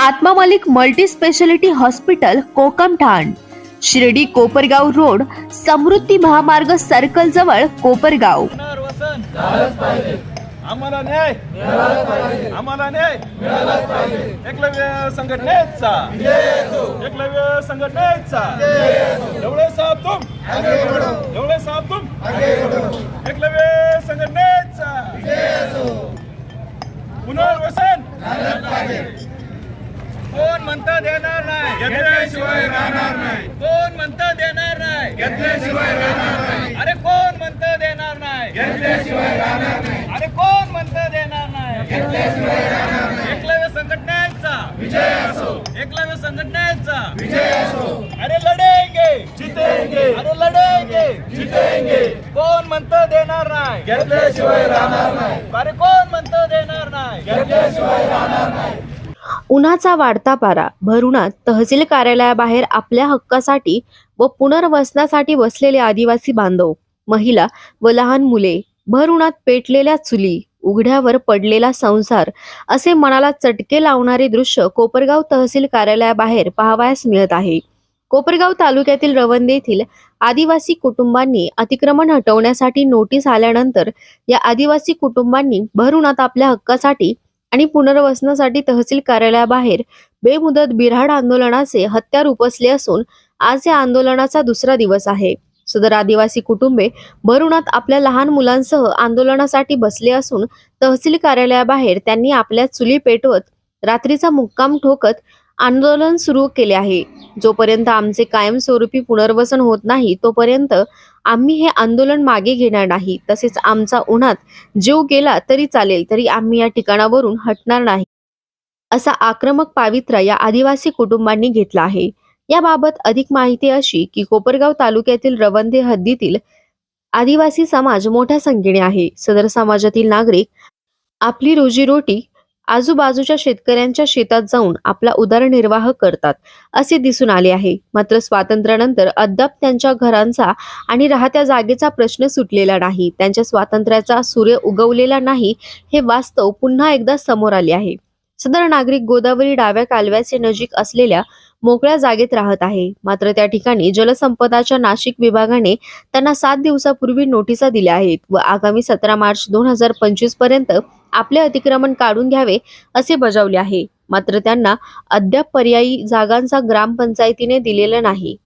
Atma Malik multi speciality hospital Kokamthan Shirdi Kopargaon road Samruddhi महामार्ग circle जवळ कोपरगाव. पुनर्वसन आम्हाला न्याय. आम्हाला न्याय. एकलव्य संघटनेचा. एकलव्य संघटनेचा. एवढे साहेब तुम. एवढे साहेब तुम. एकलव्य संघटनेचा. पुनर्वसन म्हणता देणार नाही. घेतल्याशिवाय राहणार नाही. कोण म्हणता देणार नाही? घेतल्याशिवाय राहणार नाही. अरे कोण म्हणता देणार नाही? घेतल्याशिवाय राहणार नाही. अरे कोण म्हणता देणार नाही? घेतल्याशिवाय राहणार नाही. एकलव्य संघटनेचा विजय असो. एकलव्य संघटनेचा विजय असो. अरे लढेंगे. जितेंगे. अरे लढेंगे. जितेंगे. कोण म्हणतं देणार नाही? घेतल्याशिवाय राहणार नाही. अरे कोण म्हणतं देणार नाही? घेतल्याशिवाय राहणार नाही. उन्हाचा वाढता पारा भरुणात तहसील कार्यालयाबाहेर आपल्या हक्कासाठी व पुनर्वसनासाठी बसलेले आदिवासी बांधव महिला व लहान मुले भर उन्हात पेटलेल्या चुली उघड्यावर पडलेला संसार असे मनाला चटके लावणारे दृश्य कोपरगाव तहसील कार्यालयाबाहेर पाहावयास मिळत आहे. कोपरगाव तालुक्यातील रवंदे येथील आदिवासी कुटुंबांनी अतिक्रमण हटवण्यासाठी नोटीस आल्यानंतर या आदिवासी कुटुंबांनी भर उन्हात आपल्या हक्कासाठी आणि पुनर्वसनासाठी तहसील कार्यालयाबाहेर बेमुदत बिऱ्हाड आंदोलनाचे हत्यार उपसले असून आज या आंदोलनाचा दुसरा दिवस आहे. सदर आदिवासी कुटुंबे भरुणात आपल्या लहान मुलांसह आंदोलनासाठी बसले असून तहसील कार्यालयाबाहेर त्यांनी आपल्या चुली पेटवत रात्रीचा मुक्काम ठोकत आंदोलन सुरू केले आहे. जोपर्यंत आमचे कायमस्वरूपी पुनर्वसन होत नाही तोपर्यंत आम्ही हे आंदोलन मागे घेणार नाही. तसेच आमचा उन्हात जीव गेला तरी चालेल तरी आम्ही या ठिकाणावरून हटणार नाही. असा आक्रमक पावित्रा या आदिवासी कुटुंबांनी घेतला आहे. याबाबत अधिक माहिती अशी की कोपरगाव तालुक्यातील रवंदे हद्दीतील आदिवासी समाज मोठ्या संख्येने आहे. सदर समाजातील नागरिक आपली रोजीरोटी आजूबाजूच्या शेतकऱ्यांच्या शेतात जाऊन आपला उदरनिर्वाह करतात असे दिसून आले आहे. मात्र स्वातंत्र्यानंतर अद्याप त्यांच्या घरांचा आणि राहत्या जागेचा प्रश्न सुटलेला नाही. त्यांच्या स्वातंत्र्याचा सूर्य उगवलेला नाही हे वास्तव पुन्हा एकदा समोर आले आहे. सदर नागरिक गोदावरी डाव्या कालव्याचे नजीक असलेल्या मोकळ्या जागेत राहत आहे. मात्र त्या ठिकाणी जलसंपदाच्या नाशिक विभागाने त्यांना सात दिवसापूर्वी नोटिसा दिल्या आहेत व आगामी सतरा मार्च दोन हजार पंचवीसपर्यंत आपले अतिक्रमण काढून घ्यावे असे बजावले आहे. मात्र त्यांना अद्याप पर्यायी जागांचा ग्रामपंचायतीने दिलेला नाही.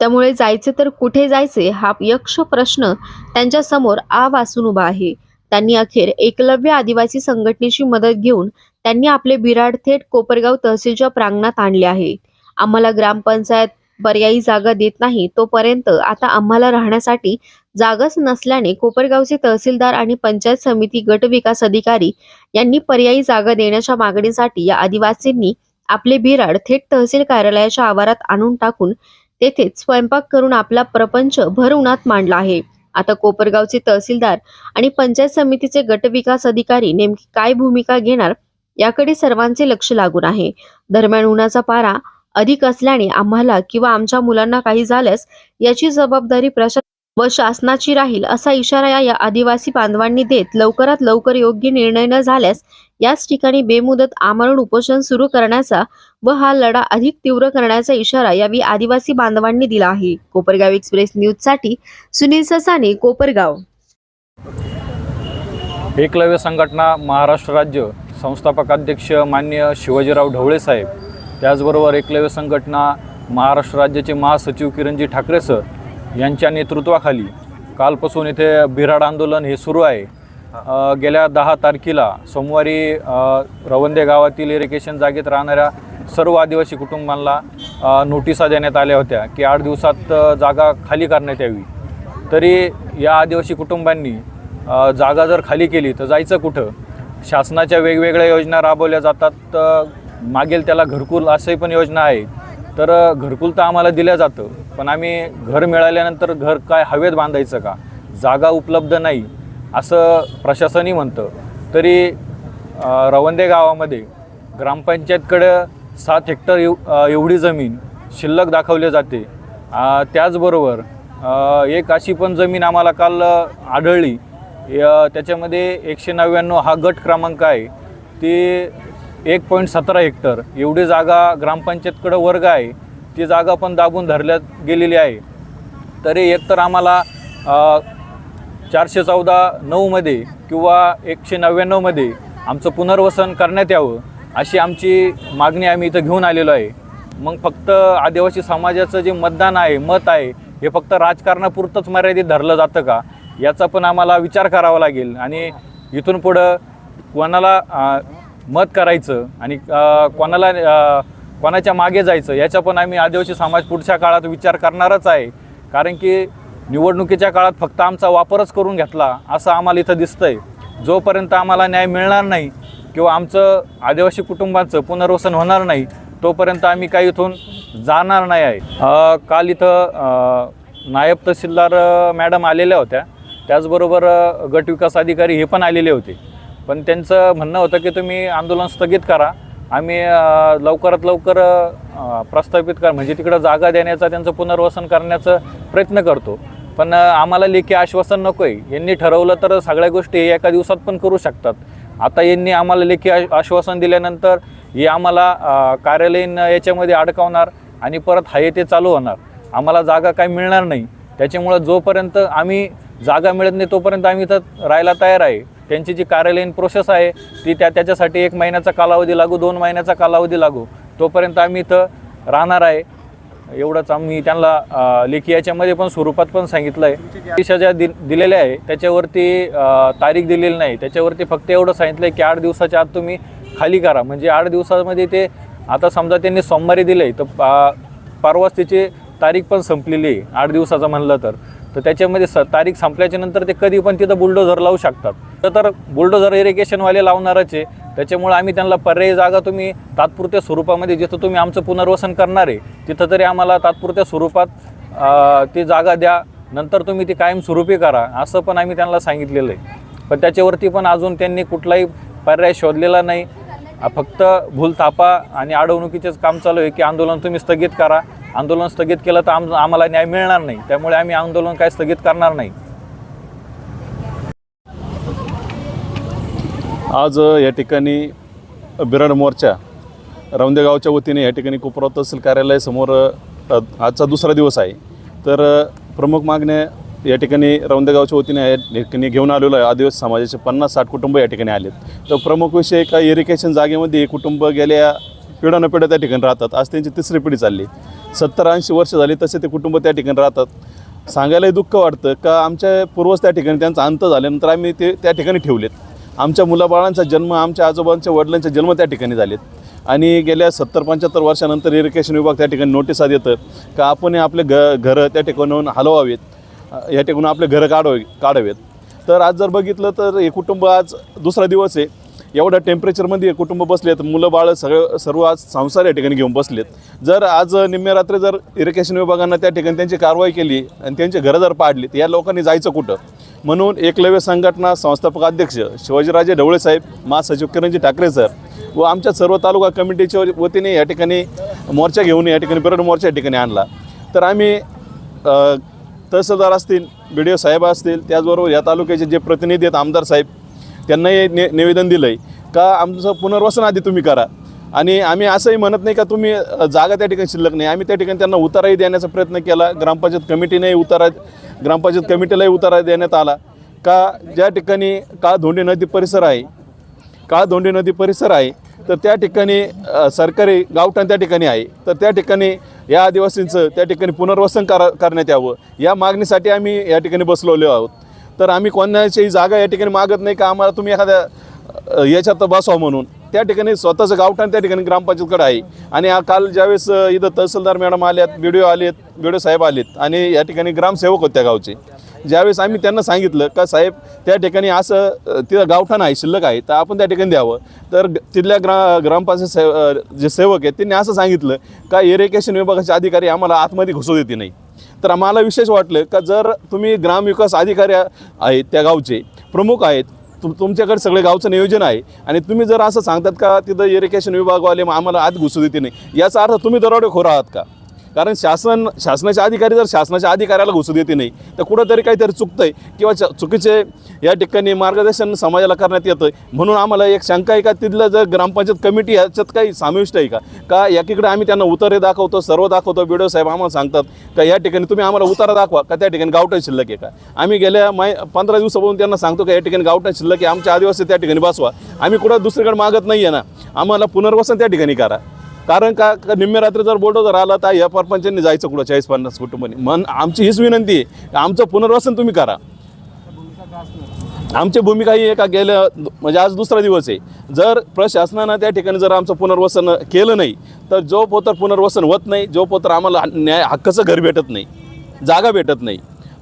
त्यामुळे जायचे तर कुठे जायचे हा यक्ष प्रश्न त्यांच्यासमोर आ वासून उभा आहे. त्यांनी अखेर एकलव्य आदिवासी संघटनेची मदत घेऊन त्यांनी आपले बिराड थेट कोपरगाव तहसीलच्या प्रांगणात आणले आहे. आम्हाला ग्रामपंचायत पर्यायी जागा देत नाही तोपर्यंत आता आम्हाला राहण्यासाठी जागाच नसल्याने कोपरगावचे तहसीलदार आणि पंचायत समिती गट विकास अधिकारी यांनी पर्यायी जागा देण्याच्या मागणीसाठी या आदिवासींनी आपले बिराड थेट तहसील कार्यालयाच्या आवारात आणून टाकून तेथेच स्वयंपाक करून आपला प्रपंच भर उन्हात मांडला आहे. आता कोपरगावचे तहसीलदार आणि पंचायत समितीचे गट विकास अधिकारी नेमकी काय भूमिका घेणार याकडे सर्वांचे लक्ष लागून आहे. दरम्यान उन्हाचा पारा अधिक असल्याने आम्हाला किंवा आमच्या मुलांना काही झाल्यास याची जबाबदारी प्रशासन व शासनाची राहील असा इशारा या- आदिवासी बांधवांनी देत लवकरात लवकर योग्य निर्णय न झाल्यास याच ठिकाणी बेमुदत आमरण उपोषण सुरू करण्याचा व हा लढा अधिक तीव्र करण्याचा इशारा यावेळी आदिवासी बांधवांनी दिला आहे. कोपरगाव एक्सप्रेस न्यूजसाठी सुनील ससाने कोपरगाव. एकलव्य संघटना महाराष्ट्र राज्य संस्थापक अध्यक्ष मान्य शिवाजीराव ढवळे साहेब त्याचबरोबर एकलव्य संघटना महाराष्ट्र राज्याचे महासचिव किरणजी ठाकरे सर यांच्या नेतृत्वाखाली कालपासून इथे बिराड आंदोलन हे सुरू आहे. गेल्या दहा तारखेला सोमवारी रवंदे गावातील इरिगेशन जागेत राहणाऱ्या सर्व आदिवासी कुटुंबांना नोटिसा देण्यात आल्या होत्या की आठ दिवसात जागा खाली करण्यात यावी. तरी या आदिवासी कुटुंबांनी जागा जर खाली केली तर जायचं कुठं? शासनाच्या वेगवेगळ्या योजना राबवल्या जातात मागेल त्याला घरकुल असंही पण योजना आहे. तर घरकुल तर आम्हाला दिलं जातं पण आम्ही घर मिळाल्यानंतर घर काय हवेत बांधायचं का? जागा उपलब्ध नाही असं प्रशासनही म्हणतं. तरी रवंदे गावामध्ये ग्रामपंचायतकडं सात हेक्टर एव एवढी जमीन शिल्लक दाखवली जाते. त्याचबरोबर एक अशी पण जमीन आम्हाला काल आढळली. य- त्याच्यामध्ये एकशे नव्याण्णव हा गट क्रमांक आहे. ती एक पॉईंट सतरा हेक्टर. एवढी जागा ग्रामपंचायतकडं वर्ग आहे. ती जागा पण दाबून धरल्यात गेलेली आहे. तरी एकतर आम्हाला चारशे चौदा नऊमध्ये किंवा एकशे नव्याण्णवमध्ये आमचं पुनर्वसन करण्यात यावं अशी आमची मागणी आम्ही इथं घेऊन आलेलो आहे. मग फक्त आदिवासी समाजाचं जे मतदान आहे मत आहे हे फक्त राजकारणापुरतंच मर्यादित धरलं जातं का? याचा पण आम्हाला विचार करावा लागेल. आणि इथून पुढं कोणाला मत करायचं आणि कोणाला कोणाच्या मागे जायचं याचा पण आम्ही आदिवासी समाज पुढच्या काळात विचार करणारच आहे. कारण की निवडणुकीच्या काळात फक्त आमचा वापरच करून घेतला असं आम्हाला इथं दिसतंय. जोपर्यंत आम्हाला न्याय मिळणार नाही किंवा आमचं आदिवासी कुटुंबाचं पुनर्वसन होणार नाही तोपर्यंत आम्ही काही इथून जाणार नाही आहे. काल इथं नायब तहसीलदार मॅडम आलेल्या होत्या. त्याचबरोबर गटविकास गट विकास अधिकारी हे पण आलेले होते. पण त्यांचं म्हणणं होतं की तुम्ही आंदोलन स्थगित करा. आम्ही लवकरात लवकर प्रस्थापित कर म्हणजे तिकडं जागा देण्याचा त्यांचं पुनर्वसन करण्याचा प्रयत्न करतो. पण आम्हाला लेखी आश्वासन नको आहे यांनी ठरवलं तर सगळ्या गोष्टी हे एका दिवसात पण करू शकतात. आता यांनी आम्हाला लेखी आश्वासन दिल्यानंतर हे आम्हाला कार्यालयीन याच्यामध्ये अडकवणार आणि परत हाय ते चालू होणार. आम्हाला जागा काय मिळणार नाही. त्याच्यामुळं जोपर्यंत आम्ही जागा मिळत नाही तोपर्यंत आम्ही इथं राहायला तयार आहे. त्यांची जी कार्यालयीन प्रोसेस आहे ती त्या त्याच्यासाठी एक महिन्याचा कालावधी लागू दोन महिन्याचा कालावधी लागू. तोपर्यंत आम्ही इथं राहणार आहे. एवढंच आम्ही त्यांना लेखी याच्यामध्ये पण स्वरूपात पण सांगितलं आहे दिशा ज्या दि दिलेल्या आहे त्याच्यावरती तारीख दिलेली नाही. त्याच्यावरती फक्त एवढं सांगितलं आहे की आठ दिवसाच्या आत तुम्ही खाली करा. म्हणजे आठ दिवसामध्ये ते आता समजा त्यांनी सोमवारी दिलं आहे तर पा परवाच त्याची तारीख पण संपलेली आहे आठ दिवसाचं म्हणलं तर. तर त्याच्यामध्ये स तारीख संपल्याच्या नंतर ते कधी पण तिथं बुलडोझर लावू शकतात. तर तर बुलडोझर इरिगेशनवाले लावणारच आहे. त्याच्यामुळे आम्ही त्यांना पर्यायी जागा तुम्ही तात्पुरत्या स्वरूपामध्ये जिथं तुम्ही आमचं पुनर्वसन करणार आहे तिथं तरी आम्हाला तात्पुरत्या स्वरूपात ती जागा द्या. नंतर तुम्ही ती कायमस्वरूपी करा असं पण आम्ही त्यांना सांगितलेलं आहे. पण त्याच्यावरती पण अजून त्यांनी कुठलाही पर्याय शोधलेला नाही. फक्त भूलथापा आणि अडवणुकीचेच काम चालू आहे की आंदोलन तुम्ही स्थगित करा. आंदोलन स्थगित केलं तर आम आम्हाला न्याय मिळणार नाही. त्यामुळे आम्ही आंदोलन काय स्थगित करणार नाही. आज या ठिकाणी बिराड मोर्चा रौंदेगावच्या वतीने या ठिकाणी कुपराव तहसील कार्यालयासमोर आजचा दुसरा दिवस आहे. तर प्रमुख मागण्या या ठिकाणी रौंदेगावच्या वतीने या ठिकाणी घेऊन आलेलो आहे. आदिवासी समाजाचे पन्नास साठ कुटुंब या ठिकाणी आलेत. तर प्रमुख विषय एका इरिगेशन जागेमध्ये कुटुंब गेल्या पिढ्यानपिढ्या त्या ठिकाणी राहतात. आज त्यांची तिसरी पिढी चालली. सत्तर ऐंशी वर्ष झाली तसे ते कुटुंब त्या ठिकाणी राहतात. सांगायलाही दुःख वाटतं का आमच्या पूर्वज त्या ठिकाणी त्यांचा अंत झाल्यानंतर आम्ही ते त्या ठिकाणी ठेवलेत. आमच्या मुलाबाळांचा जन्म आमच्या आजोबांच्या वडिलांचा जन्म त्या ठिकाणी झालेत. आणि गेल्या सत्तर पंच्याहत्तर वर्षानंतर इरिगेशन विभाग त्या ठिकाणी नोटिसा देतं का आपण आपले घ घरं त्या ठिकाणून हलवावेत. या ठिकाणून आपले घरं काढावे काढावेत. तर आज जर बघितलं तर हे कुटुंब आज दुसरा दिवस आहे. एवढ्या टेम्परेचरमध्ये कुटुंब बसलेत मुलं बाळं सगळं सर्व आज संसार या ठिकाणी घेऊन बसलेत. जर आज निम्म्या रात्री जर इरिगेशन विभागानं त्या ठिकाणी त्यांची कारवाई केली आणि त्यांची घरं जर पाडली तर या लोकांनी जायचं कुठं? म्हणून एकलव्य संघटना संस्थापक अध्यक्ष शिवाजीराजे ढवळे साहेब महासचिव किरणजी ठाकरे सर व आमच्या सर्व तालुका कमिटीच्या वतीने या ठिकाणी मोर्चा घेऊन या ठिकाणी बिरड मोर्चा या ठिकाणी आणला. तर आम्ही तहसीलदार असतील बी डी ओ साहेब असतील त्याचबरोबर या तालुक्याचे जे प्रतिनिधी आहेत आमदार साहेब त्यांनाही ने निवेदन दिलं आहे का आमचं पुनर्वसन आधी तुम्ही करा. आणि आम्ही असंही म्हणत नाही का तुम्ही जागा त्या ठिकाणी शिल्लक नाही. आम्ही त्या ठिकाणी त्यांना उताराही देण्याचा प्रयत्न केला. ग्रामपंचायत कमिटीनेही उतारा ग्रामपंचायत कमिटीलाही उतारा देण्यात आला. का ज्या ठिकाणी काळधोंडी नदी परिसर आहे काळधोंडी नदी परिसर आहे तर त्या ठिकाणी सरकारी गावठाण त्या ठिकाणी आहे. तर त्या ठिकाणी या आदिवासींचं त्या ठिकाणी पुनर्वसन करा करण्यात यावं. या मागणीसाठी आम्ही या ठिकाणी बसलेलो आहोत. तर आम्ही कोणाच्याही जागा या ठिकाणी मागत नाही का आम्हाला तुम्ही एखाद्या याच्यात बसवा म्हणून. त्या ठिकाणी स्वतःचं गावठाण त्या ठिकाणी ग्रामपंचायतकडे आहे. आणि काल ज्यावेळेस इथं तहसीलदार मॅडम आल्यात बी डी ओ आलेत बी डी ओ साहेब आलेत आणि या ठिकाणी ग्रामसेवक होते त्या गावचे. ज्यावेळेस आम्ही त्यांना सांगितलं का साहेब त्या ठिकाणी असं तिथं गावठाण आहे शिल्लक आहे तर आपण त्या ठिकाणी द्यावं. तर तिथल्या ग्रा ग्रामपंचायत सेव जे सेवक आहेत त्यांनी असं सांगितलं का इरिगेशन विभागाचे अधिकारी आम्हाला आतमध्ये घुसू देते नाही. तर आम्हाला विशेष वाटलं का जर तुम्ही ग्रामविकास अधिकारी आहेत त्या गावचे प्रमुख आहेत तुम तुमच्याकडे सगळे गावचं नियोजन आहे आणि तुम्ही जर असं सांगतात का तिथं इरिगेशन विभागवाले मग आम्हाला आत घुसू देते नाही याचा अर्थ तुम्ही दरोडेखोर आहात का? कारण शासन शासनाचे अधिकारी जर शासनाच्या अधिकाऱ्याला घुसू देते नाही तर कुठंतरी काहीतरी चुकतंय किंवा च- चुकीचे या ठिकाणी मार्गदर्शन समाजाला करण्यात येतं म्हणून आम्हाला एक शंका आहे का तिथलं जर ग्रामपंचायत कमिटी ह्याच्यात काही समाविष्ट आहे का? का एकीकडे आम्ही त्यांना उतारे दाखवतो सर्व दाखवतो बी साहेब आम्हाला सांगतात का या ठिकाणी तुम्ही आम्हाला उतारा दाखवा का त्या ठिकाणी गावठा शिल्लक आहे का? आम्ही गेल्या माय पंधरा दिवसापासून त्यांना सांगतो का या ठिकाणी गावठा शिल्लक आहे आमच्या आदिवासी त्या ठिकाणी बसवा. आम्ही कुठं दुसरीकडे मागत नाही आहे ना. आम्हाला पुनर्वसन त्या ठिकाणी करा. कारण का निम्मे रात्री जर बोलतो जर आला तर या परपंचांनी जायचं कुठं? चाळीस पन्नास कुटुंबांनी मन आमची हीच विनंती आहे की आमचं पुनर्वसन तुम्ही करा. आमची भूमिका ही एका गेल्या म्हणजे आज दुसरा दिवस आहे. जर प्रशासनानं त्या ठिकाणी जर आमचं पुनर्वसन केलं नाही तर जो पोतर पुनर्वसन होत नाही. जो पोतर आम्हाला न्याय हक्काचं घर भेटत नाही. जागा भेटत नाही.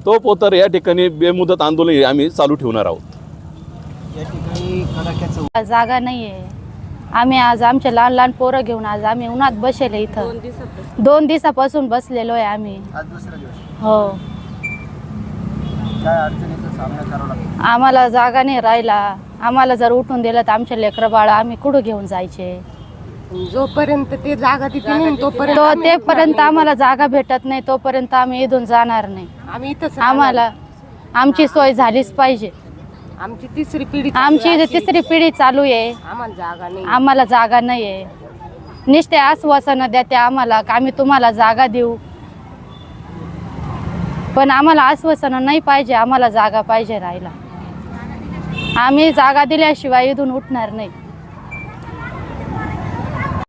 तो पोतर या ठिकाणी बेमुदत आंदोलन आम्ही चालू ठेवणार आहोत. जागा नाहीये. आम्ही आज आमचे लहान लहान पोरं घेऊन आज आम्ही उन्हात बसेले इथं. दोन दिवसापासून बसलेलो आहे आम्ही. हो. आम्हाला जागा नाही राहिला. आम्हाला जर उठून दिलं तर आमचे लेकरं बाळ आम्ही कुठं घेऊन जायचे? जोपर्यंत ते जागा तिथे नाही तोपर्यंत तो आम्ही तेपर्यंत आम्हाला जागा भेटत नाही तोपर्यंत आम्ही इथून जाणार नाही. आम्ही इथंच आम्हाला आमची सोय झालीच पाहिजे. आमची तिसरी पिढी आमची इथे. तिसरी पिढी चालू आहे. आम्हाला जागा नाही. आम्हाला जागा नाही आहे निष्ठे आश्वासनं द्या त्या आम्हाला का आम्ही तुम्हाला जागा देऊ. पण आम्हाला आश्वासनं नाही पाहिजे आम्हाला जागा पाहिजे राहायला. आम्ही जागा दिल्याशिवाय इथून उठणार नाही.